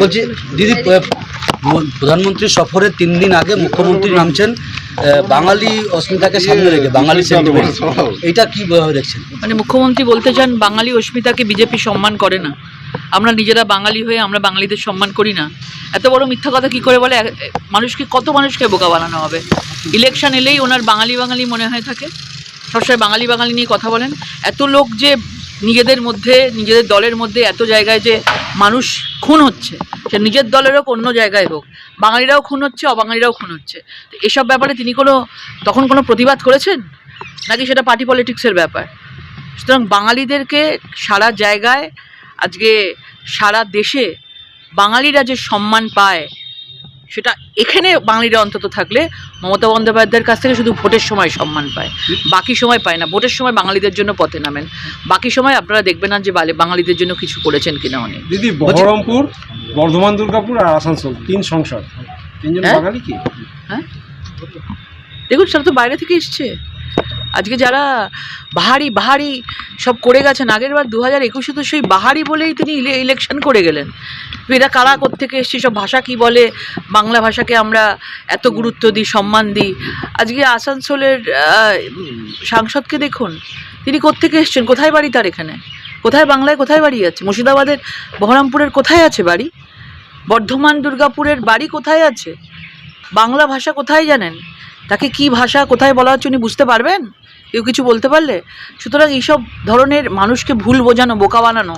বলছি দিদি প্রধানমন্ত্রী সফরের তিন দিন আগে মুখ্যমন্ত্রী নামছেন বাঙালি অস্মিতাকে সামনে রেখে, বাঙালি এটা কীভাবে দেখছেন? মানে মুখ্যমন্ত্রী বলতে চান, বাঙালি অস্মিতাকে বিজেপি সম্মান করে না। আমরা নিজেরা বাঙালি হয়ে আমরা বাঙালিদের সম্মান করি না। এত বড় মিথ্যা কথা কি করে বলে? মানুষকে কত মানুষকে বোকা বানানো হবে? ইলেকশন এলেই ওনার বাঙালি বাঙালি মনে হয়ে থাকে। সবসময় বাঙালি বাঙালি নিয়ে কথা বলেন। এত লোক যে নিজেদের মধ্যে, নিজেদের দলের মধ্যে এত জায়গায় যে মানুষ খুন হচ্ছে। সে নিজের দলের হোক, অন্য জায়গায় হোক। বাঙালিরাও খুন হচ্ছে, অবাঙালিরাও খুন হচ্ছে। তো এসব ব্যাপারে তিনি কোনো, তখন কোনো প্রতিবাদ করেছেন? নাকি সেটা পার্টি পলিটিক্সের ব্যাপার? সুতরাং বাঙালিদেরকে সারা জায়গায়, আজকে সারা দেশে বাঙালিরা যে সম্মান পায় সেটা এখানে বাঙালিরা অন্তত থাকলে মমতা বন্দ্যোপাধ্যায়ের কাছ থেকে শুধু ভোটের সময় সম্মান পায়। বাকি সময় পায় না। ভোটের সময় বাঙালিদের জন্য পথে নামেন। বাকি সময় আপনারা দেখবেন না যে বাঙালিদের জন্য কিছু করেছেন কিনা অনেক দিদি বহরমপুর বর্ধমান দুর্গাপুর আর আসানসোল তিন সংসদ। তিনজন হ্যাঁ? বাঙালি কি? হ্যাঁ? দেখুন সেটা তো বাইরে থেকে এসছে। আজকে যারা বাহারি বাহারি সব করে গেছেন, আগের বার দু হাজার একুশে তো সেই বাহারি বলেই তিনি ইলেকশন করে গেলেন। এরা কারা কোত্থেকে এসছে, সব ভাষা কি বলে? বাংলা ভাষাকে আমরা এত গুরুত্ব দিই, সম্মান দিই? আজকে আসানসোলের সাংসদকে দেখুন, তিনি কোত্থেকে এসছেন? কোথায় বাড়ি তার এখানে? কোথায় বাংলায় কোথায় বাড়ি আছে? মুর্শিদাবাদের বহরমপুরের কোথায় আছে বাড়ি? বর্ধমান, দুর্গাপুরের বাড়ি কোথায় আছে? বাংলা ভাষা কোথায় জানেন? তাকে কি ভাষা কোথায় বলা হচ্ছে উনি বুঝতে পারবেন? কেউ কিছু বলতে পারলে? সুতরাং এইসব ধরনের মানুষকে ভুল বোঝানো বোকা বানানো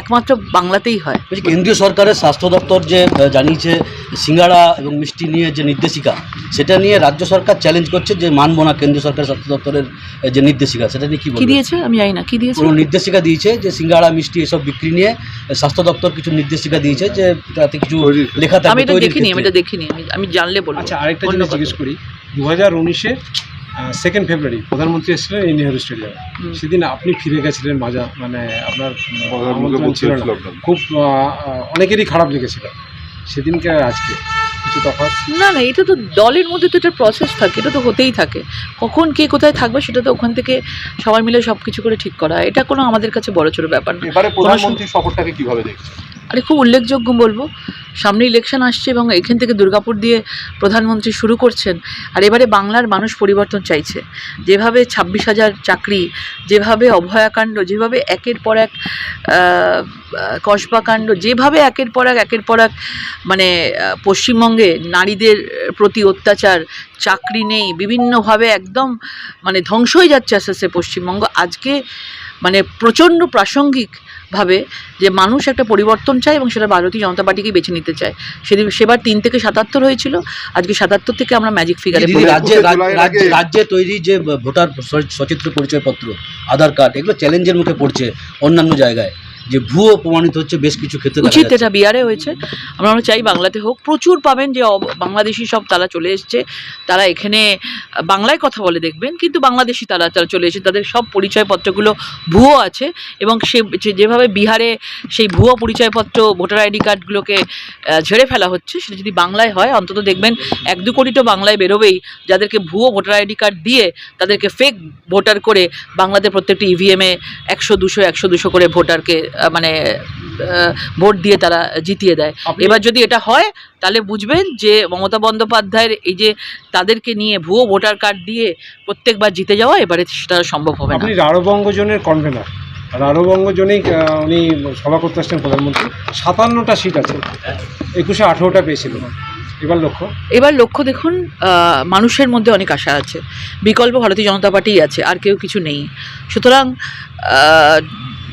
একমাত্র বাংলাতেই হয়। কেন্দ্রীয় সরকারের স্বাস্থ্য দপ্তর যে জানিয়েছে সিঙ্গাড়া এবং মিষ্টি নিয়ে যে নির্দেশিকা সেটা নিয়ে রাজ্য সরকার চ্যালেঞ্জ করছে যে মানব না কেন্দ্রীয় সরকারের স্বাস্থ্য দপ্তরের যে নির্দেশিকা সেটা নিয়ে কি কি দিয়েছে? আমি জানি না কি দিয়েছে? কোনো নির্দেশিকা দিয়েছে যে সিঙ্গাড়া মিষ্টি এসব বিক্রি নিয়ে স্বাস্থ্য দপ্তর কিছু নির্দেশিকা দিয়েছে যে তাতে কিছু লেখা আমি এটা দেখিনি আমি এটা দেখিনি আমি আমি জানলে বলব। আচ্ছা আরেকটা জিনিস জিজ্ঞেস করি। দু হাজার উনিশে সেকেন্ড ফেব্রুয়ারি প্রধানমন্ত্রী এসেছিলেন এই নেহরু স্টেডিয়ামে সেদিন আপনি ফিরে গেছিলেন মাজা মানে আপনার ছিল না। খুব অনেকেরই খারাপ লেগেছিল। সেদিনকে আজকে? কিছু তফাৎ? না না এটা তো দলের মধ্যে তো একটা প্রসেস থাকে এটা তো হতেই থাকে। কখন কে কোথায় থাকবে সেটা তো ওখান থেকে সবাই মিলে সব কিছু করে ঠিক করা। এটা কোনো আমাদের কাছে বড় ছোট ব্যাপার না। এবারে প্রধানমন্ত্রী সফরটাকে কীভাবে দেখছেন? আরে খুব উল্লেখযোগ্য বলব সামনে ইলেকশন আসছে এবং এখান থেকে দুর্গাপুর দিয়ে প্রধানমন্ত্রী শুরু করছেন। আর এবারে বাংলার মানুষ পরিবর্তন চাইছে। যেভাবে ছাব্বিশ হাজার চাকরি যেভাবে অভয়াকাণ্ড যেভাবে একের পর এক কসবাকাণ্ড যেভাবে একের পর এক একের পর এক মানে আহ, পশ্চিমবঙ্গে নারীদের প্রতি অত্যাচার চাকরি নেই বিভিন্নভাবে একদম মানে ধ্বংস হয়ে যাচ্ছে আস্তে আস্তে পশ্চিমবঙ্গ। আজকে মানে প্রচণ্ড প্রাসঙ্গিক ভাবে যে মানুষ একটা পরিবর্তন চায় এবং সেটা ভারতীয় জনতা পার্টিকেই বেছে নিতে চায়। সেদিন সেবার তিন থেকে সাতাত্তর হয়েছিল আজকে সাতাত্তর থেকে আমরা ম্যাজিক ফিগারে রাজ্যে তৈরি যে ভোটার সচিত্র পরিচয়পত্র আধার কার্ড এগুলো চ্যালেঞ্জের মুখে পড়ছে অন্যান্য জায়গায়। যে ভুয়ো প্রমাণিত হচ্ছে বেশ কিছু ক্ষেত্রে উচিত এটা বিহারে হয়েছে। আমরা আমরা চাই বাংলাতে হোক। প্রচুর পাবেন যে অব- বাংলাদেশি সব তারা চলে এসছে। তারা এখানে বাংলায় কথা বলে দেখবেন কিন্তু বাংলাদেশি তারা তারা চলে এসেছে। তাদের সব পরিচয়পত্রগুলো ভুয়ো আছে এবং সে যেভাবে বিহারে সেই ভুয়ো পরিচয়পত্র ভোটার আইডি কার্ডগুলোকে ঝেড়ে ফেলা হচ্ছে সেটা যদি বাংলায় হয় অন্তত দেখবেন এক দু কোটি তো বাংলায় বেরোবেই। যাদেরকে ভুয়ো ভোটার আইডি কার্ড দিয়ে তাদেরকে ফেক ভোটার করে বাংলাতে প্রত্যেকটি ইভিএমে একশো দুশো একশো দুশো করে ভোটারকে মানে ভোট দিয়ে তারা জিতিয়ে দেয়। এবার যদি এটা হয় তাহলে বুঝবেন যে মমতা বন্দ্যোপাধ্যায়ের এই যে তাদেরকে নিয়ে ভুয়ো ভোটার কার্ড দিয়ে প্রত্যেকবার জিতে যাওয়া এবারে সেটা সম্ভব হবে না। আপনি রাঢ়বঙ্গ জোনের কনভেনার রাঢ়বঙ্গ জোনেই আহ, উনি সভা করতে আসছেন প্রধানমন্ত্রী। সাতান্নটা সিট আছে। একুশে আঠেরোটা পেয়েছিল। এবার লক্ষ্য। এবার লক্ষ্য দেখুন মানুষের মধ্যে অনেক আশা আছে। বিকল্প ভারতীয় জনতা পার্টি আছে আর কেউ কিছু নেই। সুতরাং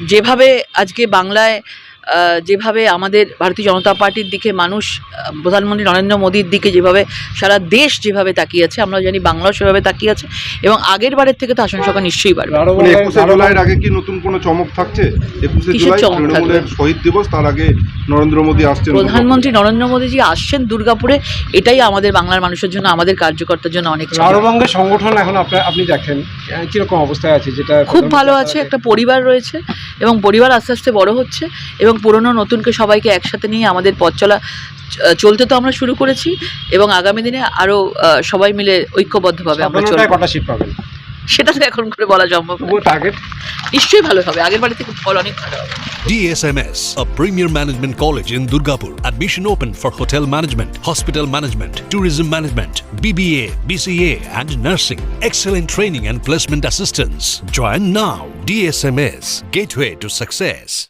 যেভাবে আজকে বাংলায় যেভাবে আমাদের ভারতীয় জনতা পার্টির দিকে মানুষ প্রধানমন্ত্রী নরেন্দ্র মোদীর দিকে যেভাবে সারা দেশ যেভাবে তাকিয়ে আছে আমরা জানি বাংলাও সেভাবে তাকিয়ে আছে এবং আগের বারের থেকে তো আসন সংখ্যা নিশ্চয়ই বাড়বে। মানে একুশে জুলাইয়ের আগে কি নতুন কোনো চমক থাকছে? শহীদ দিবস তার আগে নরেন্দ্র মোদী আসছেন প্রধানমন্ত্রী নরেন্দ্র মোদীজি আসছেন দুর্গাপুরে এটাই আমাদের বাংলার মানুষের জন্য আমাদের কার্যকর্তার জন্য অনেক চাপ। সংগঠন এখন আপনি দেখেন কীরকম অবস্থায় আছে যেটা খুব ভালো আছে একটা পরিবার রয়েছে এবং পরিবার আস্তে আস্তে বড় হচ্ছে এবং পুরনো নতুনকে সবাইকে একসাথে নিয়ে আমাদের পথ চলা চলতে তো আমরা শুরু করেছি এবং আগামী দিনে আরও সবাই মিলে ঐক্যবদ্ধভাবে আমরা চলব সিট তো এখন করে বলা সম্ভব টার্গেট নিশ্চয়ই ভালো হবে আগের বাড়ি থেকে ফল অনেক ভালো হবে DSMS, a premier management college in Durgapur. Admission open for hotel management, hospital management, tourism management, BBA, BCA, and nursing. Excellent training and placement assistance. Join now. DSMS, gateway to success.